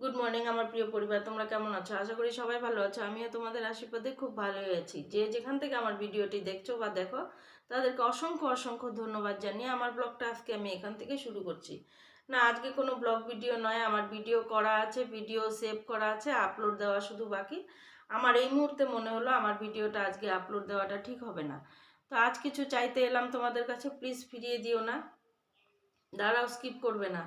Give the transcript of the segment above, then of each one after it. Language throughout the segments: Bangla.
গুড মর্নিং আমার প্রিয় পরিবার, তোমরা কেমন আছো? আশা করি সবাই ভালো আছো। আমিও তোমাদের আশীর্বাদে খুব ভালোই আছি। যে যেখান থেকে আমার ভিডিওটি দেখছ বা দেখো, তাদেরকে অসংখ্য অসংখ্য ধন্যবাদ জানিয়ে আমার ব্লগটা আজকে আমি এখান থেকে শুরু করছি। না, আজকে কোনো ব্লগ ভিডিও নয়, আমার ভিডিও করা আছে, ভিডিও সেভ করা আছে, আপলোড দেওয়া শুধু বাকি। আমার এই মুহূর্তে মনে হলো আমার ভিডিওটা আজকে আপলোড দেওয়াটা ঠিক হবে না। তো আজ কিছু চাইতে এলাম তোমাদের কাছে প্লিজ ফিরিয়ে দিও না। দাঁড়াও স্কিপ করবে না।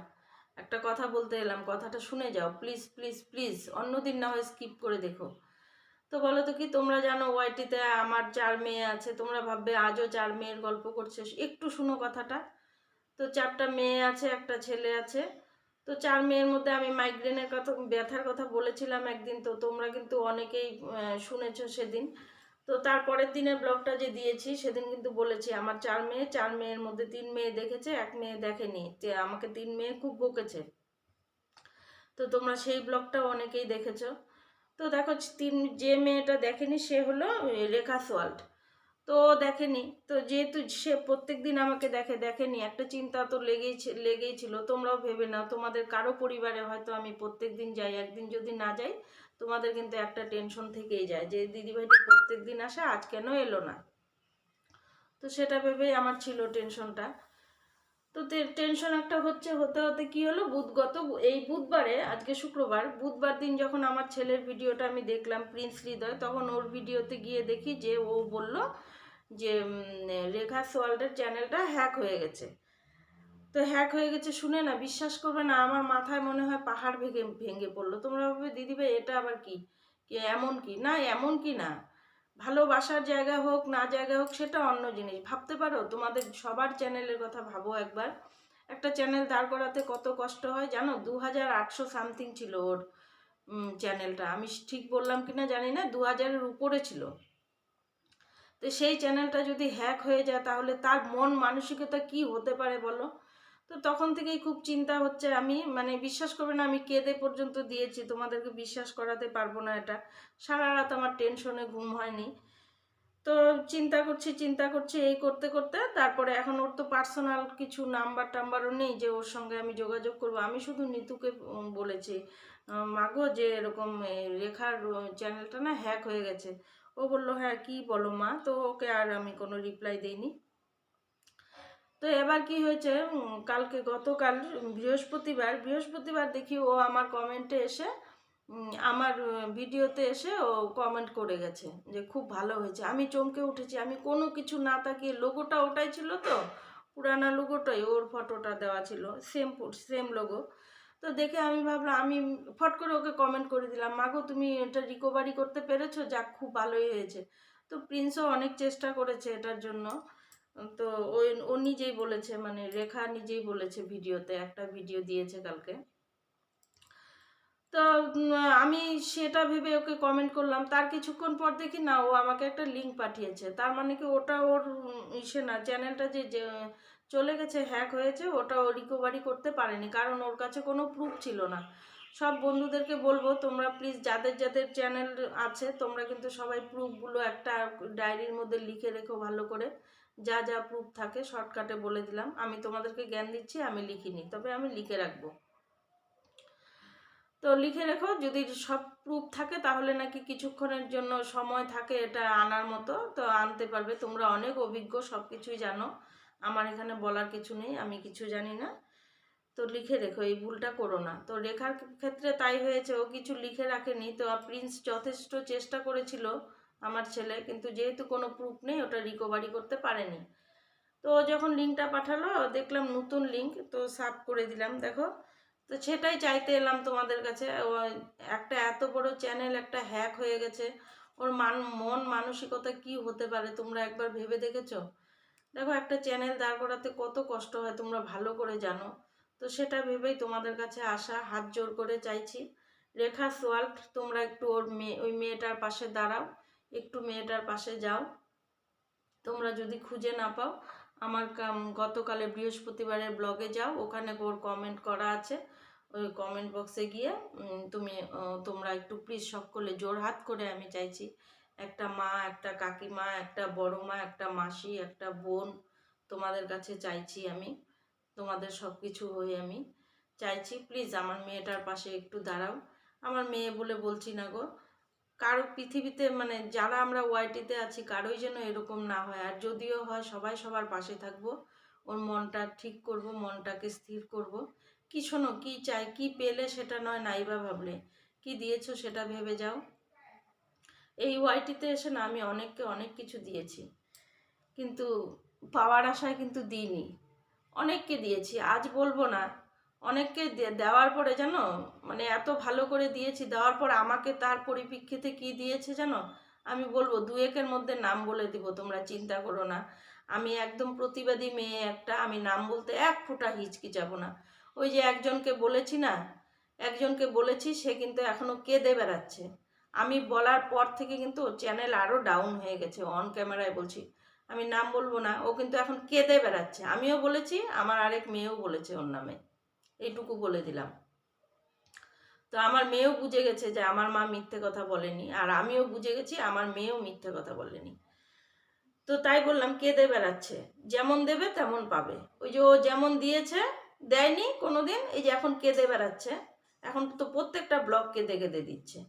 একটা কথা বলতে এলাম, কথাটা শুনে যাও। প্লিজ প্লিজ প্লিজ অন্যদিন না হয় স্কিপ করে দেখো। তো বলো তো কি, তোমরা জানো ওয়াইটিতে আমার চার মেয়ে আছে, তোমরা ভাববে আজও চার মেয়ের গল্প করছে। একটু শুনো কথাটা। তো চারটা মেয়ে আছে, একটা ছেলে আছে। তো চার মেয়ের মধ্যে আমি মাইগ্রেনের কথা, ব্যথার কথা বলেছিলাম একদিন, তো তোমরা কিন্তু অনেকেই শুনেছো সেদিন। তো তারপরের দিনের ব্লগটা যে দিয়েছি, সেদিন কিন্তু বলেছি, আমার চার মেয়ে, চার মেয়ের মধ্যে তিন মেয়ে দেখেছে, এক মেয়ে দেখেনি। আমাকে তিন মেয়ে খুব বকেছে। তো তোমরা সেই ব্লগটা অনেকেই দেখেছ। তো দেখো, তিন, যে মেয়েটা দেখেনি, সে হলো রেখা সোয়াল্ট। তো দেখেনি। তো যেহেতু সে প্রত্যেক দিন আমাকে দেখে, দেখেনি, একটা চিন্তা তো লেগেই লেগেই ছিল। তোমরাও ভেবে নাও, তোমাদের কারও পরিবারে হয়তো আমি প্রত্যেক দিন যাই, একদিন যদি না যাই তোমাদের কিন্তু একটা টেনশন থেকেই যায় যে, দিদিভাইটা প্রত্যেক দিন আসে, আজ কেন এলো না? তো সেটা ভেবেই আমার ছিল টেনশনটা তো টেনশন একটা হচ্ছে, হতে হতে কি হলো? বুধ, গত এই বুধবারে, আজকে শুক্রবার, বুধবার দিন যখন আমার ছেলের ভিডিওটা আমি দেখলাম প্রিন্স হৃদয় তখন ওর ভিডিওতে গিয়ে দেখি যে ও বলল যে রেখা সোয়াল্ডের চ্যানেলটা হ্যাক হয়ে গেছে। তো হ্যাক হয়ে গেছে, শুনে না, বিশ্বাস করবে না, আমার মাথায় মনে হয় পাহাড় ভেঙে ভেঙে পড়ল। তোমরা ভাবে দিদিভাই এটা আবার কি? কি এমন কি? না, এমন কি না। ভালোবাসার জায়গা হোক, না জায়গা হোক, সেটা অন্য জিনিস। ভাবতে পারো, তোমাদের সবার চ্যানেলের কথা ভাবো একবার। একটা চ্যানেল দাঁড় করাতে কত কষ্ট হয় জানো? দু হাজার আটশো সামথিং ছিল ওর চ্যানেলটা। আমি ঠিক বললাম কি না জানি না দু হাজারের উপরে ছিল। তো সেই চ্যানেলটা যদি হ্যাক হয়ে যায়, তাহলে তার মন, মানসিকতা কি হতে পারে বলো? তো তখন থেকেই খুব চিন্তা হচ্ছে আমি মানে বিশ্বাস করবে না আমি কেঁদে পর্যন্ত দিয়েছি, তোমাদেরকে বিশ্বাস করাতে পারব না এটা। সারা রাত আমার টেনশনে ঘুম হয়নি। তো চিন্তা করছি চিন্তা করছি, এই করতে করতে তারপরে এখন ওর তো পার্সোনাল কিছু নাম্বার টাম্বারও নেই যে ওর সঙ্গে আমি যোগাযোগ করব। আমি শুধু নিতুকে বলেছি মাগো যে এরকম রেখার চ্যানেলটা না হ্যাক হয়ে গেছে। ও বলল হ্যাঁ কি বলো মা? তো ওকে আর আমি কোনো রিপ্লাই দেইনি। তো এবার কি হয়েছে? কালকে গতকাল বৃহস্পতিবার বৃহস্পতিবার দেখি ও আমার কমেন্টে এসে আমার ভিডিওতে এসে ও কমেন্ট করে গেছে যে খুব ভালো হয়েছে। আমি চমকে উঠেছি। আমি কোনো কিছু না তাকিয়ে লোগোটা ওটাই ছিল তো, পুরানা লোগোটাই ওর ফটোটা দেওয়া ছিল। সেম সেম লোগো তো দেখে আমি ভাবলাম, আমি ফট করে ওকে কমেন্ট করে দিলাম মাগো তুমি এটা রিকভারি করতে পেরেছ? যাক, খুব ভালোই হয়েছে। তো প্রিন্সও অনেক চেষ্টা করেছে এটার জন্য। তো ওই ও নিজেই বলেছে মানে রেখা নিজেই বলেছে ভিডিওতে, একটা ভিডিও দিয়েছে কালকে। তো আমি সেটা ভেবে ওকে কমেন্ট করলাম। তার কিছুক্ষণ পর দেখি না, ও আমাকে একটা লিঙ্ক পাঠিয়েছে। তার মানে কি ওটা ওর ইসে না চ্যানেলটা যে চলে গেছে হ্যাক হয়েছে, ওটা ও রিকভারি করতে পারেনি। কারণ ওর কাছে কোনো প্রুফ ছিল না। সব বন্ধুদেরকে বলব, তোমরা প্লিজ যাদের যাদের চ্যানেল আছে, তোমরা কিন্তু সবাই প্রুফগুলো একটা ডায়েরির মধ্যে লিখে রেখো ভালো করে। যা যা প্রুফ থাকে শর্টকাটে বলে দিলাম। আমি তোমাদেরকে জ্ঞান দিচ্ছি, আমি লিখিনি, তবে আমি লিখে রাখব। তো লিখে রেখো, যদি সব প্রুফ থাকে তাহলে নাকি কিছুক্ষণের জন্য সময় থাকে এটা আনার মতো। তো আনতে পারবে, তোমরা অনেক অভিজ্ঞ সব কিছুই জানো। আমার এখানে বলার কিছু নেই, আমি কিছু জানি না। তো লিখে রেখো, এই ভুলটা করো না। তো রেখার ক্ষেত্রে তাই হয়েছে, ও কিছু লিখে রাখেনি। তো প্রিন্স যথেষ্ট চেষ্টা করেছিল আমার ছেলে, কিন্তু যেহেতু কোনো প্রুফ নেই, ওটা রিকভারি করতে পারেনি। তো যখন লিঙ্কটা পাঠালো, দেখলাম নতুন লিঙ্ক তো সাব করে দিলাম, দেখো। তো সেটাই চাইতে এলাম তোমাদের কাছে। একটা এত বড় চ্যানেল একটা হ্যাক হয়ে গেছে। ওর মান, মন মানসিকতা কি হতে পারে, তোমরা একবার ভেবে দেখেছ? দেখো, একটা চ্যানেল দাঁড় করাতে কত কষ্ট হয়, তোমরা ভালো করে জানো। তো সেটা ভেবেই তোমাদের কাছে আসা, হাত জোর করে চাইছি। রেখা সোয়াল্ট তোমরা একটু ওর মেয়ে, ওই মেয়েটার পাশে দাঁড়াও। একটু মেয়েটার পাশে যাও। তোমরা যদি খুঁজে না পাও, আমার গতকালে বৃহস্পতিবারের ব্লগে যাও, ওখানে ওর কমেন্ট করা আছে। ওই কমেন্ট বক্সে গিয়ে তুমি তোমরা একটু প্লিজ সকলে জোর হাত করে আমি চাইছি। একটা মা, একটা কাকিমা, একটা বড় মা, একটা মাসি, একটা বোন তোমাদের কাছে চাইছি আমি। তোমাদের সব কিছু হয়ে আমি চাইছি। প্লিজ আমার মেয়েটার পাশে একটু দাঁড়াও। আমার মেয়ে বলে বলছি না গো কারও পৃথিবীতে মানে যারা আমরা ওয়াইটিতে আছি, কারোই যেন এরকম না হয়। আর যদিও হয়, সবাই সবার পাশে থাকব। ওর মনটা ঠিক করব, মনটাকে স্থির করব। কি শোনো কি চাই, কি পেলে সেটা নয়, নাইবা ভাবলে। কি দিয়েছ সেটা ভেবে যাও। এই ওয়াইটিতে এসে না, আমি অনেককে অনেক কিছু দিয়েছি। কিন্তু পাওয়ার আশায় কিন্তু দিইনি। অনেককে দিয়েছি। আজ বলব না অনেককে দেওয়ার পরে জানো মানে এত ভালো করে দিয়েছি, দেওয়ার পর আমাকে তার পরিপ্রেক্ষিতে কি দিয়েছে জানো? আমি বলব দু একের মধ্যে নাম বলে দিব, তোমরা চিন্তা করো না। আমি একদম প্রতিবাদী মেয়ে একটা, আমি নাম বলতে এক ফোঁটা হিচকিচাবো না। ওই যে একজনকে বলেছি না, একজনকে বলেছি, সে কিন্তু এখনও কেঁদে বেড়াচ্ছে। আমি বলার পর থেকে কিন্তু চ্যানেল আরও ডাউন হয়ে গেছে অন ক্যামেরায় বলছি। আমি নাম বলব না, ও কিন্তু এখন কেঁদে বেড়াচ্ছে। আমিও বলেছি, আমার আরেক মেয়েও বলেছে ওর নামে। এইটুকু বলে দিলাম। তো আমার মেয়েও বুঝে গেছে যে আমার মা মিথ্যে কথা বলেনি, আর আমিও বুঝে গেছি আমার মেয়েও মিথ্যে কথা বলেনি। তো তাই বললাম, কেঁদে বেড়াচ্ছে। যেমন দেবে তেমন পাবে। ওই যে ও যেমন দিয়েছে, দেয়নি কোনোদিন, এই যে এখন কেঁদে বেড়াচ্ছে। এখন তো প্রত্যেকটা ব্লগ কেঁদে কেঁদে দিচ্ছে।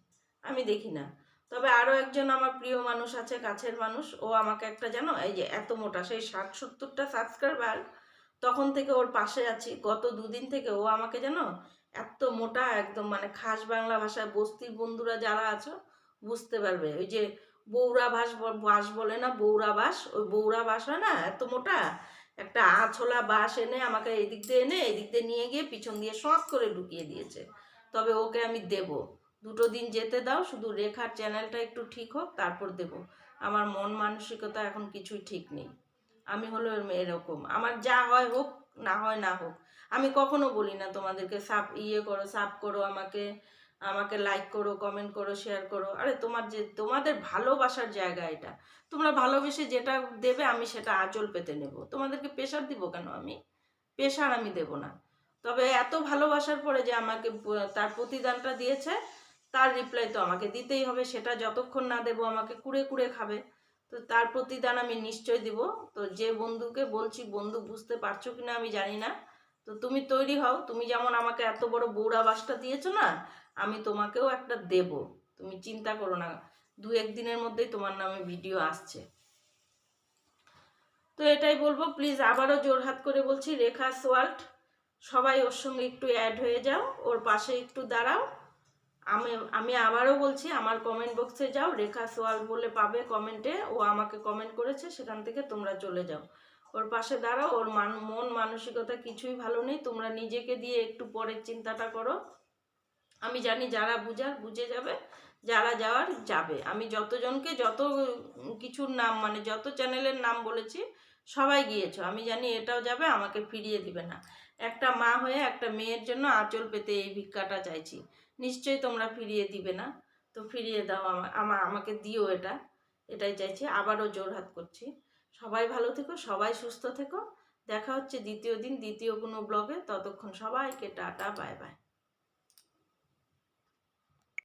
আমি দেখি না। তবে আরও একজন আমার প্রিয় মানুষ আছে, কাছের মানুষ। ও আমাকে একটা জানো, এই যে এত মোটা, সেই ষাট সত্তরটা সাবস্ক্রাইবার তখন থেকে ওর পাশে আছি। গত দুদিন থেকে ও আমাকে যেন এত মোটা একদম মানে খাস বাংলা ভাষায় বস্তির বন্ধুরা যারা আছো, বুঝতে পারবে। ওই যে বৌরা বাস বাস বলে না, বৌরা বাস ওই বৌরা বাস হয় না, এত মোটা? একটা আছলা বাস এনে আমাকে এদিক দিয়ে এনে এদিক দিয়ে নিয়ে গিয়ে পিছন দিয়ে শখ করে ঢুকিয়ে দিয়েছে। তবে ওকে আমি দেব। দুটো দিন যেতে দাও, শুধু রেখার চ্যানেলটা একটু ঠিক হোক, তারপর দেব। আমার মন মানসিকতা এখন কিছুই ঠিক নেই। আমি হলো এরকম। আমার যা হয় হোক, না হয় না হোক। আমি কখনো বলি না তোমাদেরকে সাপ ইয়ে করো সাপ করো আমাকে আমাকে লাইক করো কমেন্ট করো শেয়ার করো। আরে তোমার যে, তোমাদের ভালোবাসার জায়গা এটা। তোমরা ভালোবেসে যেটা দেবে আমি সেটা আঁচল পেতে নেব। তোমাদেরকে প্রেশার দিব কেন আমি? প্রেশার আমি দেব না। তবে এত ভালোবাসার পরে যে আমাকে তার প্রতিদানটা দিয়েছে, তার রিপ্লাই তো আমাকে দিতেই হবে। সেটা যতক্ষণ না দেবো আমাকে কুড়ে কুড়ে খাবে। তো তার প্রতিদান আমি নিশ্চয় দিব। তো যে বন্ধুকে বলছি, বন্ধু বুঝতে পারছ কিনা আমি জানি না। তো তুমি তৈরি হও। তুমি যেমন আমাকে এত বড় বৌড়া বাসটা দিয়েছ না, আমি তোমাকেও একটা দেব। তুমি চিন্তা করো না, দু একদিনের মধ্যেই তোমার নামে ভিডিও আসছে। তো এটাই বলব প্লিজ আবারও জোরহাত করে বলছি, রেখা সোয়াল্ট, সবাই ওর সঙ্গে একটু অ্যাড হয়ে যাও, ওর পাশে একটু দাঁড়াও। আমি আমি আবারও বলছি, আমার কমেন্ট বক্সে যাও, রেখা সোয়াল বলে পাবে কমেন্টে ও আমাকে কমেন্ট করেছে, সেখান থেকে তোমরা চলে যাও। ওর পাশে দাঁড়াও, ওর মান, মন মানসিকতা কিছুই ভালো নেই, তোমরা নিজেকে দিয়ে একটু পরের চিন্তাটা করো। আমি জানি যারা বুঝার, বুঝে যাবে, যারা যাওয়ার যাবে। আমি যতজনকে যত কিছুর নাম মানে যত চ্যানেলের নাম বলেছি, সবাই গিয়েছো। আমি জানি এটাও যাবে, আমাকে ফিরিয়ে দিবে না। একটা মা হয়ে একটা মেয়ের জন্য আঁচল পেতে এই ভিক্ষাটা চাইছি। নিশ্চয়ই তোমরা ফিরিয়ে দিবে না। তো ফিরিয়ে দাও আমা- আমা, আমাকে দিও এটা। এটাই চাইছি। আবারও জোরহাত করছি। সবাই ভালো থেকো, সবাই সুস্থ থেকো। দেখা হচ্ছে দ্বিতীয় দিন, দ্বিতীয় কোনো ব্লগে ততক্ষণ সবাইকে টাটা, বাই বাই।